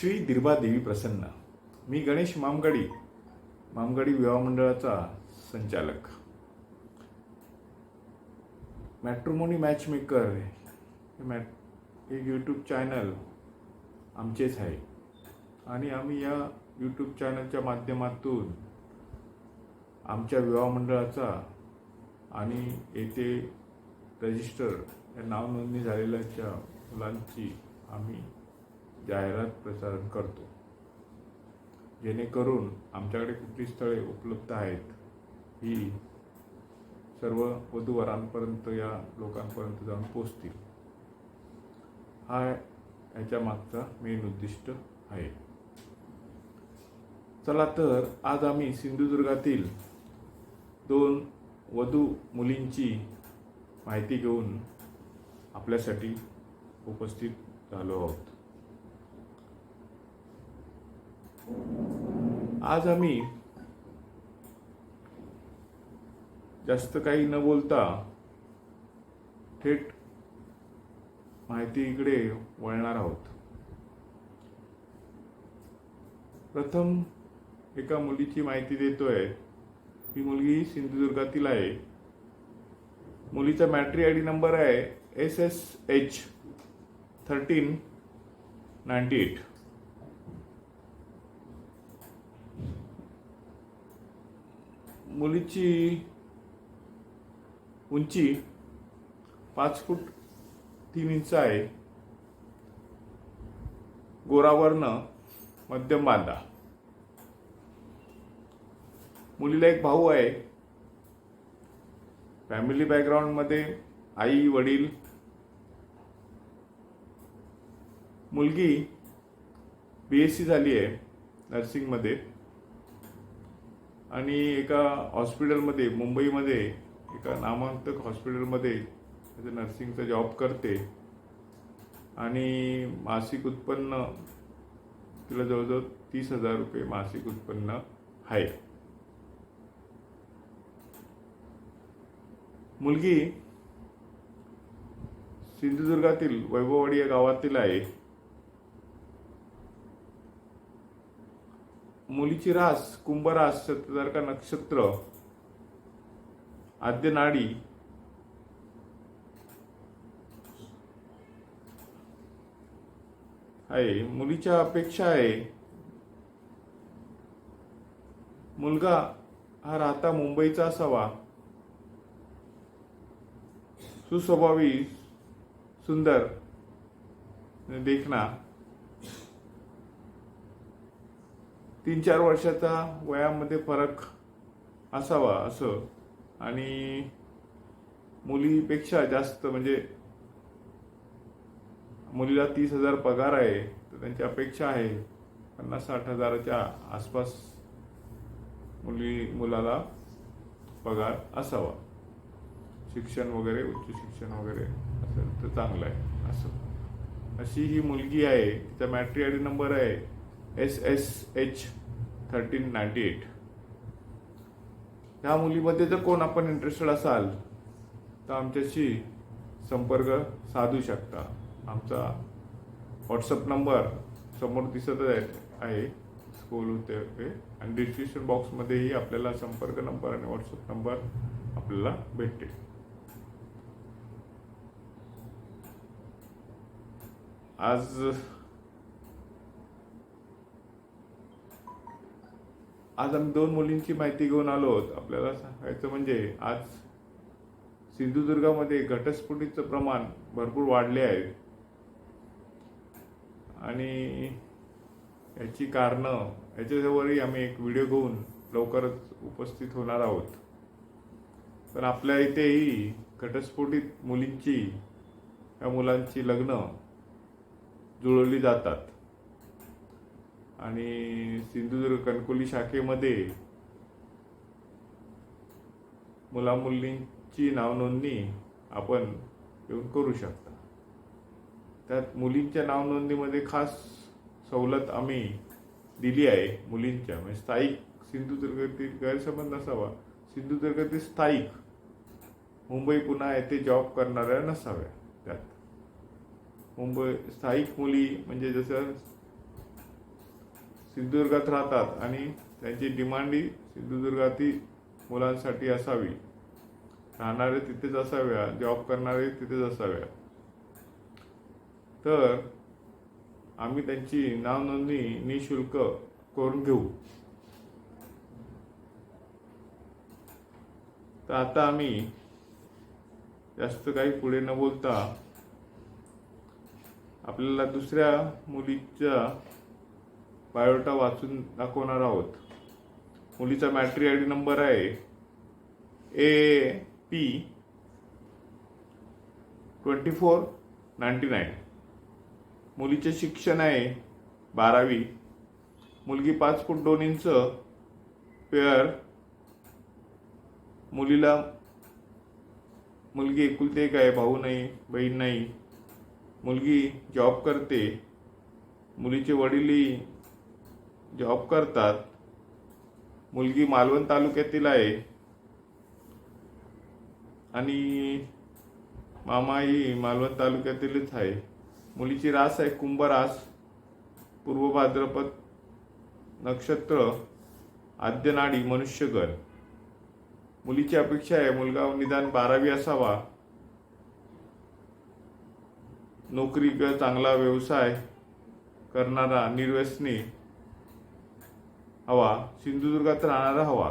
श्री दिर्बा देवी प्रसन्न. मी गणेश मामगडी मामगडी विवाह मंडळाचा संचालक. मॅट्रोमोनी मॅचमेकर हे. मॅट एक यूट्यूब चॅनल आमचेच आहे. आणि आम्ही या यूट्यूब चॅनलच्या माध्यमातून आमच्या विवाह मंडळाचा आणि येथे रजिस्टर या नावनोंदणी झालेल्याच्या मुलांची आम्ही जाहिरात प्रसारण करतो. जेणेकरून आमच्याकडे कुठली स्थळे उपलब्ध आहेत ही सर्व वधूवरांपर्यंत या लोकांपर्यंत जाऊन पोचतील हा याच्या मागचा मेन उद्दिष्ट आहे. चला तर आज आम्ही सिंधुदुर्गातील दोन वधू मुलींची माहिती घेऊन आपल्यासाठी उपस्थित झालो आहोत. आज आम्ही जास्त काही न बोलता थेट माहिती इकडे वळणार आहोत. प्रथम एका मुलीची माहिती देतोय. ही मुलगी सिंधुदुर्गातील आहे. मुलीचा मॅट्री आय डी नंबर आहे S S H thirteen ninety eight. मुलीची उंची पाच फूट तीन इंच आहे. गोरावर्ण मध्यम बांधा. मुलीला एक भाऊ आहे. फॅमिली बॅकग्राऊंडमध्ये आई वडील. मुलगी बी एस सी झाली आहे नर्सिंगमध्ये आणि एका हॉस्पिटलमध्ये मुंबईमध्ये एका नामांकित हॉस्पिटलमध्ये त्याचं नर्सिंगचा जॉब करते. आणि मासिक उत्पन्न तिला जवळजवळ तीस हजार रुपये मासिक उत्पन्न आहे. मुलगी सिंधुदुर्गातील वैभववाडी या गावातील आहे. मुलीची रास कुंभरास सत्यधारका नक्षत्र आद्य नाडी आहे. मुलीच्या अपेक्षा आहे. मुलगा हा राहता मुंबईचा असावा. सुस्वभावी सुंदर देखना तीन चार वर्षाचा वयामध्ये फरक असावा असं. आणि मुलीपेक्षा जास्त म्हणजे मुलीला तीस हजार पगार आहे तर त्यांची अपेक्षा आहे पन्नास साठ हजाराच्या आसपास मुली मुलाला पगार असावा. शिक्षण वगैरे उच्च शिक्षण वगैरे असेल तर चांगलं आहे असं. अशी ही मुलगी आहे तिचा मॅट्री आय डी नंबर आहे. S S H thirteen ninety eight ह्या मुलीमध्ये जर कोण आपण इंटरेस्टेड असाल तर आमच्याशी संपर्क साधू शकता. आमचा व्हॉट्सअप नंबर समोर दिसतच आहे आहे. स्कूल होते ते आणि डिस्क्रिप्शन बॉक्समध्येही आपल्याला संपर्क नंबर आणि व्हॉट्सअप नंबर आपल्याला भेटेल आज आज आम्ही दोन मुलींची माहिती घेऊन आलो आहोत. आपल्याला सांगायचं म्हणजे आज सिंधुदुर्गामध्ये घटस्फोटीचं प्रमाण भरपूर वाढले आहे. आणि याची कारणं याच्यावरही आम्ही एक व्हिडिओ घेऊन लवकरच उपस्थित होणार आहोत. पण आपल्या इथेही घटस्फोटित मुलींची या मुलांची लग्न जुळवली जातात. आणि सिंधुदुर्ग कणकोली शाखेमध्ये मुलामुलींची नावनोंदणी आपण येऊन करू शकता. त्यात मुलींच्या नावनोंदणीमध्ये खास सवलत आम्ही दिली आहे मुलींच्या. म्हणजे स्थायिक सिंधुदुर्गातील गैरसंबंध नसावा. सिंधुदुर्गातील स्थायिक मुंबई पुन्हा येथे जॉब करणाऱ्या नसाव्या. त्यात मुंबई स्थायिक मुली म्हणजे जसं सिंधुदुर्गात राहतात आणि त्यांची डिमांड ही सिंधुदुर्गातील मुलांसाठी असावी. राहणारे तिथेच असाव्या जॉब करणारे तिथेच असाव्या तर आम्ही त्यांची नावनोंदणी निशुल्क करून घेऊ. तर आता आम्ही जास्त काही पुढे न बोलता आपल्याला दुसऱ्या मुलीच्या बायोडाटा वाचून दाखवणार आहोत. मुलीचा मॅट्री आय डी नंबर आहे. A P twenty four ninety nine. मुलीचे शिक्षण आहे बारावी. मुलगी पाच फूट दोन इंच पेअर. मुलीला मुलगी एकुलते एक आहे भाऊ नाही बहीण नाही. मुलगी जॉब करते. मुलीचे वडीलही जॉब करतात. मुलगी मालवण तालुक्यातील आहे. आणि मामाही मालवण तालुक्यातीलच आहे. मुलीची रास आहे कुंभ रास पूर्व भाद्रपद नक्षत्र आद्यनाडी मनुष्यगण. मुलीची अपेक्षा आहे मुलगा निदान बारावी असावा. नोकरी किंवा चांगला व्यवसाय करणारा निर्व्यसनी. हवा सिंधुदुर्गात राहणारा हवा.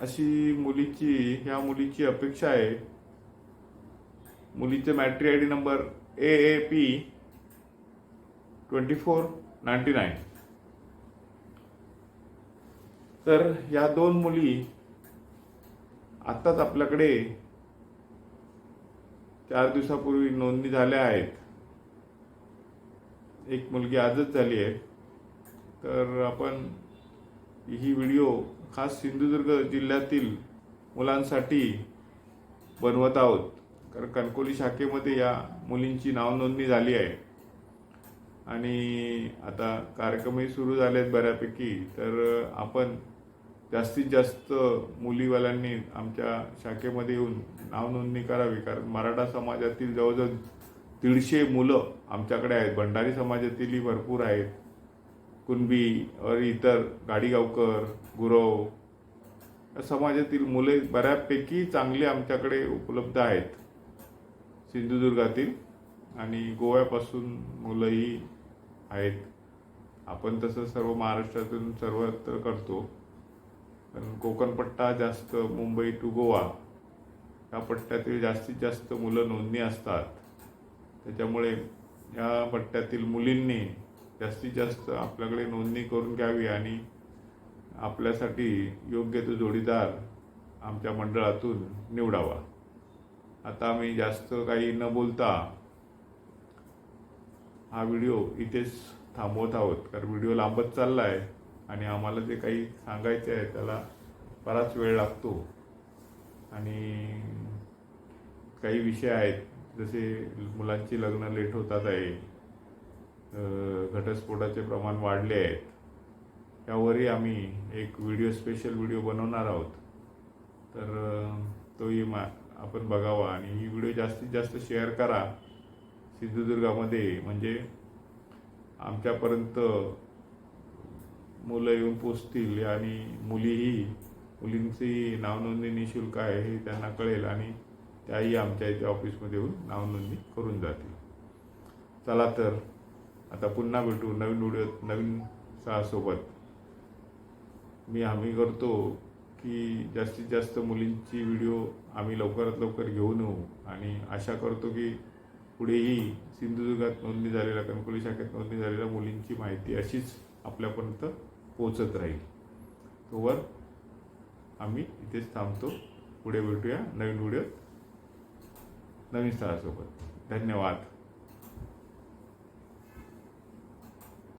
अशी मुलीची ह्या मुलीची अपेक्षा आहे. मुलीचे matri I D number A A P twenty four ninety nine तर या दोन मुली आत्ताच आपल्याकडे चार दिवसापूर्वी नोंदणी झाल्या आहेत. एक मुलगी आजच झाली आहे. तर आपण ही व्हिडिओ खास सिंधुदुर्ग जिल्ह्यातील मुलांसाठी बनवत आहोत. कारण कणकोली शाखेमध्ये या मुलींची नावनोंदणी झाली आहे. आणि आता कार्यक्रमही सुरू झाले आहेत बऱ्यापैकी. तर आपण जास्तीत जास्त मुलीवाल्यांनी आमच्या शाखेमध्ये येऊन नावनोंदणी करावी. कारण मराठा समाजातील जवळजवळ दीडशे मुलं आमच्याकडे आहेत. भंडारी समाजातीलही भरपूर आहेत. कुणबी इतर गाडीगावकर गुरव या समाजातील मुले बऱ्यापैकी चांगली आमच्याकडे उपलब्ध आहेत. सिंधुदुर्गातील आणि गोव्यापासून मुलंही आहेत. आपण तसं सर्व महाराष्ट्रातून सर्वत्र करतो. पण कोकणपट्टा जास्त मुंबई टू गोवा या पट्ट्यातील जास्तीत जास्त मुलं नोंदणी असतात. त्याच्यामुळे या पट्ट्यातील मुलींनी जास्तीत जास्त आपल्याकडे नोंदणी करून घ्यावी आणि आपल्यासाठी योग्य तो जोडीदार आमच्या मंडळातून निवडावा. आता आम्ही जास्त काही न बोलता हा व्हिडिओ इथेच थांबवत आहोत. कारण व्हिडिओ लांबत चालला आहे आणि आम्हाला जे काही सांगायचे आहे त्याला बराच वेळ लागतो. आणि काही विषय आहेत जसे मुलांची लग्न लेट होतात आहे घटस्फोटाचे प्रमाण वाढले आहेत यावरही आम्ही एक व्हिडिओ स्पेशल व्हिडिओ बनवणार आहोत. तर तोही मा आपण बघावा आणि ही व्हिडिओ जास्तीत जास्त शेअर करा सिंधुदुर्गामध्ये म्हणजे आमच्यापर्यंत मुलं येऊन पोचतील आणि मुलीही मुलींची नावनोंदणी निशुल्क आहे हे त्यांना कळेल आणि त्याही आमच्या इथे ऑफिसमध्ये येऊन नावनोंदणी करून जातील. चला तर आता पुन्हा भेटू नवीन व्हिडिओ नवीन सहासोबत. मी हमी करतो की जास्तीत जास्त मुलींची व्हिडिओ आम्ही लवकरात लवकर घेऊन येऊ आणि आशा करतो की पुढेही सिंधुदुर्गात नोंदणी झालेल्या कणकोली शाखेत नोंदणी झालेल्या मुलींची माहिती अशीच आपल्यापर्यंत पोहोचत राहील. तोवर आम्ही इथेच थांबतो. पुढे भेटूया नवीन व्हिडिओत. नवीन स्थळासोबत. धन्यवाद.